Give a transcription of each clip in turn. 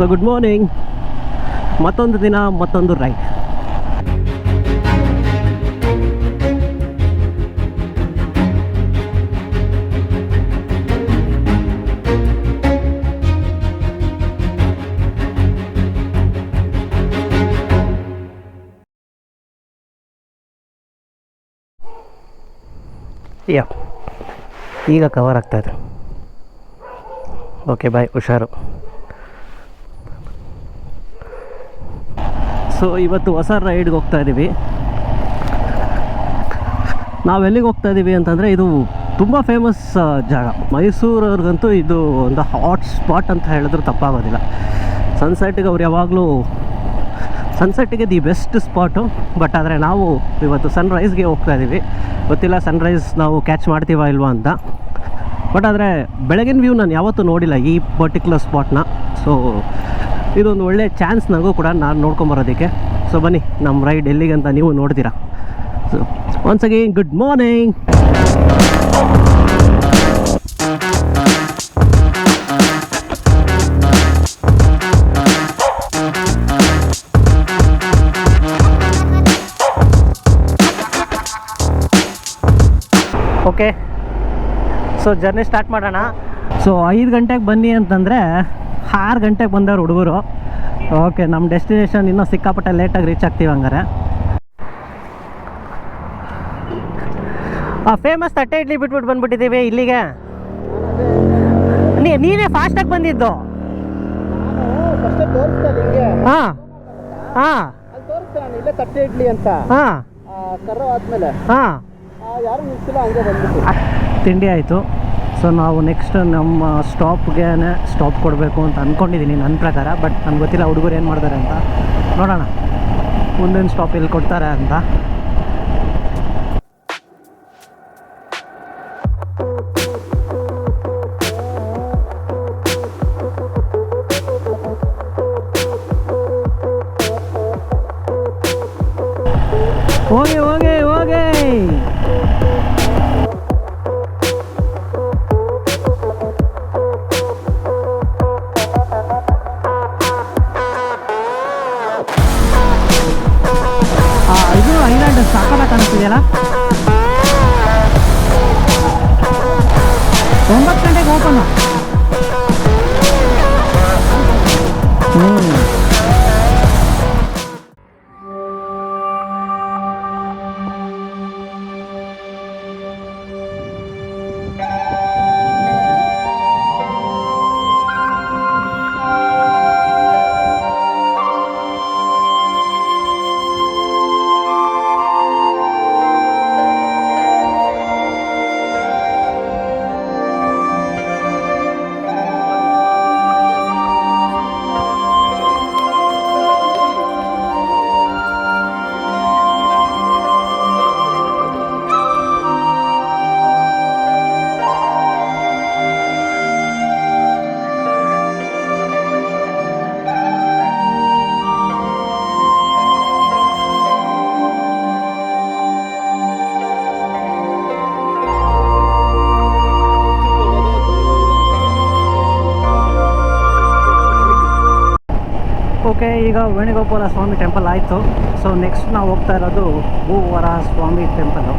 So good morning ಮತ್ತೊಂದು ದಿನ ಮತ್ತೊಂದು ರೈಡ್ ಈಗ ಕವರ್ ಆಗ್ತಾಯಿದೆ ಓಕೆ ಬಾಯ್ ಹುಷಾರು. ಸೊ, ಇವತ್ತು ಹೊಸ ರೈಡ್ಗೆ ಹೋಗ್ತಾ ಇದ್ದೀವಿ ನಾವು ಎಲ್ಲಿಗೆ ಹೋಗ್ತಾ ಇದ್ದೀವಿ ಅಂತಂದರೆ ಇದು ತುಂಬ ಫೇಮಸ್ ಜಾಗ. ಮೈಸೂರವ್ರಿಗಂತೂ ಇದು ಒಂದು ಹಾಟ್ ಸ್ಪಾಟ್ ಅಂತ ಹೇಳಿದ್ರು ತಪ್ಪಾಗೋದಿಲ್ಲ. ಸನ್ಸೆಟ್ಗೆ ಅವ್ರು ಯಾವಾಗಲೂ ಸನ್ಸೆಟ್ಟಿಗೆ ದಿ ಬೆಸ್ಟ್ ಸ್ಪಾಟು ಬಟ್ ಆದರೆ ನಾವು ಇವತ್ತು ಸನ್ರೈಸ್ಗೆ ಹೋಗ್ತಾ ಇದ್ದೀವಿ ಗೊತ್ತಿಲ್ಲ ಸನ್ರೈಸ್ ನಾವು ಕ್ಯಾಚ್ ಮಾಡ್ತೀವ ಇಲ್ವಾ ಅಂತ. ಬಟ್ ಆದರೆ ಬೆಳಗಿನ ವ್ಯೂ ನಾನು ಯಾವತ್ತೂ ನೋಡಿಲ್ಲ ಈ ಪರ್ಟಿಕ್ಯುಲರ್ ಸ್ಪಾಟ್ನ ಸೊ ಇದೊಂದು ಒಳ್ಳೆ ಚಾನ್ಸ್ ನನಗೂ ಕೂಡ ನಾನು ನೋಡ್ಕೊಂಬರೋದಕ್ಕೆ. ಸೊ ಬನ್ನಿ ನಮ್ಮ ರೈಡ್ ಎಲ್ಲಿಗೆ ಅಂತ ನೀವು ನೋಡ್ತೀರಾ. So once again good morning okay so journey start ಮಾಡೋಣ. ಸೊ ಐದು ಗಂಟೆಗೆ ಬನ್ನಿ ಅಂತಂದರೆ ಆರು ಗಂಟೆಗೆ ಬಂದವ್ರು ಹುಡುಗರು. ಓಕೆ ನಮ್ಮ ಡೆಸ್ಟಿನೇಷನ್ ಇನ್ನೂ ಸಿಕ್ಕಾಪಟ್ಟೆ ಲೇಟಾಗಿ ರೀಚ್ ಆಗ್ತೀವಿ ಹಂಗಾರೆ. ಆ ಫೇಮಸ್ ತಟ್ಟೆ ಇಡ್ಲಿ ಬಿಟ್ಬಿಟ್ಟು ಬಂದ್ಬಿಟ್ಟಿದ್ದೀವಿ ಇಲ್ಲಿಗೆ. ನೀ ನೀನೇ ಫಾಸ್ಟಾಗಿ ಬಂದಿದ್ದು. ಹಾಂ ಹಾಂ. ತಟ್ಟೆ ಇಡ್ಲಿ ಅಂತ ಹಾಂ. ಆದ್ಮೇಲೆ ಯಾರು ನಿಲ್ಸಿಲ್ಲ ಹಂಗೆ ಬಂದ್ಬಿಟ್ಟು. ತಿಂಡಿ ಆಯಿತು. ಸೊ ನಾವು ನೆಕ್ಸ್ಟ್ ನಮ್ಮ ಸ್ಟಾಪ್ಗೆ ಸ್ಟಾಪ್ ಕೊಡಬೇಕು ಅಂತ ಅಂದ್ಕೊಂಡಿದ್ದೀನಿ ನನ್ನ ಪ್ರಕಾರ ಬಟ್ ನನಗೆ ಗೊತ್ತಿಲ್ಲ ಹುಡುಗರು ಏನು ಮಾಡ್ತಾರೆ ಅಂತ. ನೋಡೋಣ. ಮುಂದಿನ ಸ್ಟಾಪ್ ಎಲ್ಲಿ ಕೊಡ್ತಾರೆ ಅಂತ. ಐಲ್ಯಾಂಡ್ ಸಾಕಾಗ ಕಾಣಿಸ್ತಿದೆಯಲ್ಲ? ಒಂಬತ್ತು ಗಂಟೆಗೆ ಓಪನ್ ಹ್ಞೂ ಓಕೆ ಈಗ ವೇಣುಗೋಪಾಲ ಸ್ವಾಮಿ ಟೆಂಪಲ್ ಆಯಿತು. ಸೊ ನೆಕ್ಸ್ಟ್ ನಾವು ಹೋಗ್ತಾ ಇರೋದು ಭೂವರ ಸ್ವಾಮಿ ಟೆಂಪಲು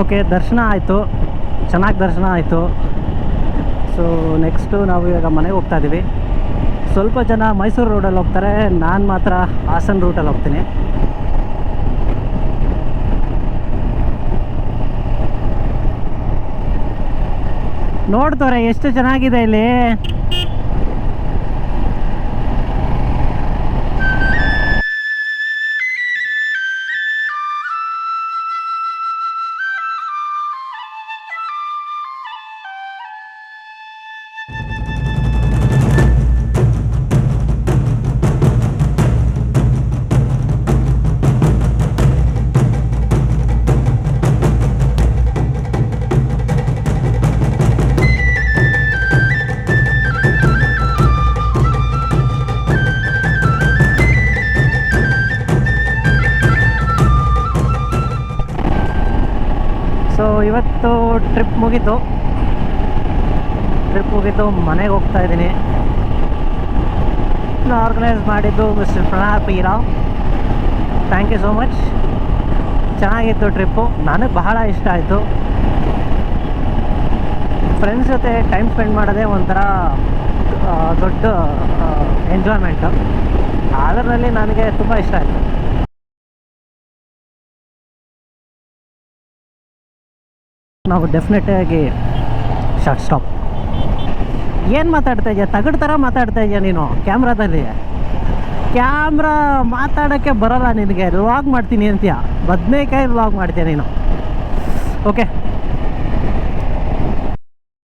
ಓಕೆ, ದರ್ಶನ ಆಯಿತು. ಚೆನ್ನಾಗಿ ದರ್ಶನ ಆಯಿತು. ಸೊ ನೆಕ್ಸ್ಟು ನಾವು ಇವಾಗ ಮನೆಗೆ ಹೋಗ್ತಾ ಇದ್ದೀವಿ ಸ್ವಲ್ಪ ಜನ ಮೈಸೂರು ರೋಡಲ್ಲಿ ಹೋಗ್ತಾರೆ. ನಾನು ಮಾತ್ರ ಹಾಸನ ರೂಟಲ್ಲಿ ಹೋಗ್ತೀನಿ. ನೋಡ್ತವ್ರೆ ಎಷ್ಟು ಚೆನ್ನಾಗಿದೆ ಇಲ್ಲಿ. ಟ್ರಿಪ್ ಮುಗೀತು. ಟ್ರಿಪ್ ಮುಗೀತು, ಮನೆಗೆ ಹೋಗ್ತಾ ಇದ್ದೀನಿ. ಆರ್ಗನೈಸ್ ಮಾಡಿದ್ದು mister Pranar P Rao thank you so much ಚೆನ್ನಾಗಿತ್ತು ಟ್ರಿಪ್ಪು ನನಗೆ ಬಹಳ ಇಷ್ಟ ಆಯಿತು. ಫ್ರೆಂಡ್ಸ್ ಜೊತೆ ಟೈಮ್ ಸ್ಪೆಂಡ್ ಮಾಡೋದೇ ಒಂಥರ ದೊಡ್ಡ ಎಂಜಾಯ್ಮೆಂಟು ಅದರಲ್ಲಿ ನನಗೆ ತುಂಬ ಇಷ್ಟ ಆಯಿತು. ನಾವು ಡೆಫಿನೆಟಾಗಿ ಶಾರ್ಟ್ ಸ್ಟಾಪ್ ಏನು ಮಾತಾಡ್ತಾ ಇದೆಯಾ? ತಗಡ್ ಥರ ಮಾತಾಡ್ತಾ ಇದೆಯಾ ನೀನು? ಕ್ಯಾಮ್ರಾದಲ್ಲಿ? ಕ್ಯಾಮ್ರಾ ಮಾತಾಡೋಕ್ಕೆ ಬರಲ್ಲ ನಿನಗೆ. ಲಾಗ್ ಮಾಡ್ತೀನಿ ಅಂತೀಯ? ಬದನೇಕಾಯಿ ಲಾಗ್ ಮಾಡ್ತೀಯ ನೀನು? ಓಕೆ